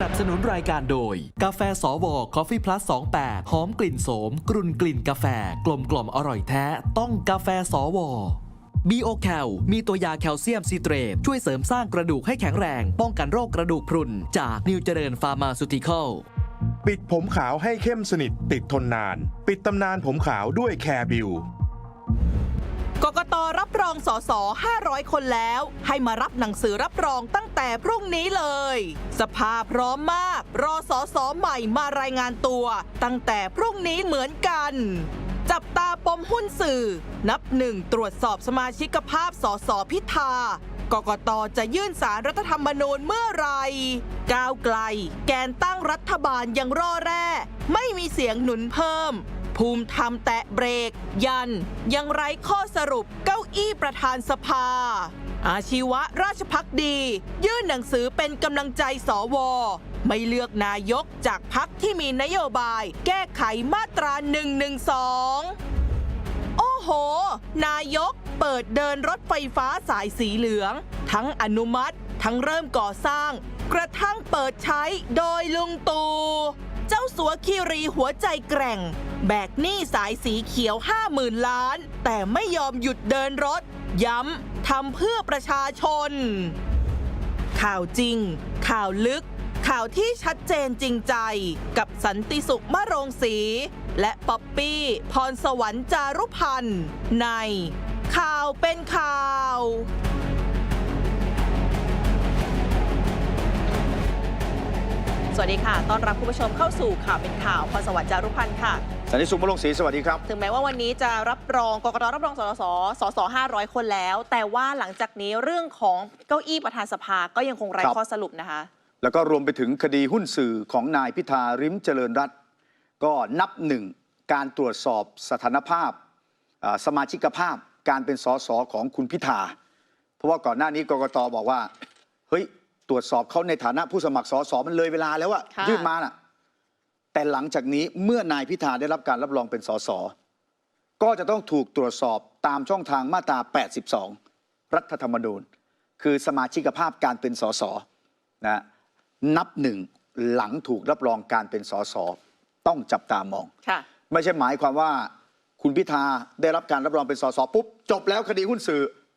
สนับสนุนรายการโดย กาแฟสวคอฟฟี่พลัส28 หอมกลิ่นโสม กรุ่นกลิ่นกาแฟ กลมกล่อมอร่อยแท้ ต้องกาแฟสวบีโอแคลมีตัวยาแคลเซียมซีเตรตช่วยเสริมสร้างกระดูกให้แข็งแรง ป้องกันโรคกระดูกพรุน จากนิวเจริญฟาร์มาซูติคอลปิดผมขาวให้เข้มสนิทติดทนนาน ปิดตำนานผมขาวด้วยแคร์บิวกกตรับรองสส500 คนแล้ว ให้มารับหนังสือรับรองตั้ง แต่พรุ่งนี้เลย สภาพร้อมมาก รอสอสอใหม่มารายงานตัว ตั้งแต่พรุ่งนี้เหมือนกัน จับตาปมหุ้นสื่อ นับหนึ่งตรวจสอบสมาชิกภาพสสพิธากกตจะยื่นสารรัฐธรรมนูญเมื่อไร ก้าวไกล แกนตั้งรัฐบาลยังรอแร่ ไม่มีเสียงหนุนเพิ่ม ภูมิธรรมแตะเบรก ยัน ยังไร้ข้อสรุปเก้าอี้ประธานสภา อาชีวะราชพักดี ยื่นหนังสือเป็นกำลังใจสว ไม่เลือกนายกจากพักที่มีนโยบาย แก้ไขมาตรา112 โอ้โห นายกเปิดเดินรถไฟฟ้าสายสีเหลือง ทั้งอนุมัติ ทั้งเริ่มก่อสร้าง กระทั่งเปิดใช้โดยลุงตู เจ้าสัวคีรีหัวใจแกร่ง แบกหนี้สายสีเขียว 50,000 ล้าน แต่ไม่ยอมหยุดเดินรถ ย้ำ ทำเพื่อประชาชน ข่าวจริง ข่าวลึก ข่าวที่ชัดเจนจริงใจ กับสันติสุขมะโรงศรีและป๊อปปี้ พรสวรรค์จารุพันธ์ใน ข่าวเป็นข่าว สวัสดีค่ะ ต้อนรับคุณผู้ชมเข้าสู่ข่าวเป็นข่าวพรสวรรค์จารุพันธ์ค่ะ สันติสุขมลงศรีสวัสดีครับ ถึงแม้ว่าวันนี้จะรับรองกกตรับรองสสสส500คนแล้ว แต่ว่าหลังจากนี้เรื่องของเก้าอี้ประธานสภาก็ยังคงไร้ครับข้อสรุปนะคะ แล้วก็รวมไปถึงคดีหุ้นสื่อของนายพิธาริมเจริญรัตน์ก็นับหนึ่งการตรวจสอบสถานภาพอ่าสมาชิกภาพการเป็นสสของคุณพิธา เพราะว่าก่อนหน้านี้กกตบอกว่าเฮ้ย ตรวจสอบเขาในฐานะผู้สมัครสสมันเลยเวลาแล้วอะค่ะ ยื่นมาน่ะ แต่หลังจากนี้เมื่อนายพิธาได้รับการรับรองเป็นสสก็จะต้องถูกตรวจสอบตามช่องทางมาตรา 82 รัฐธรรมนูญ คือสมาชิกภาพการเป็นสสนะนับหนึ่งหลังถูกรับรองการเป็นสสต้องจับตามอง ค่ะ ไม่ใช่หมายความว่าคุณพิธาได้รับการรับรองเป็นสสปุ๊บจบแล้วคดีหุ้นสื่อ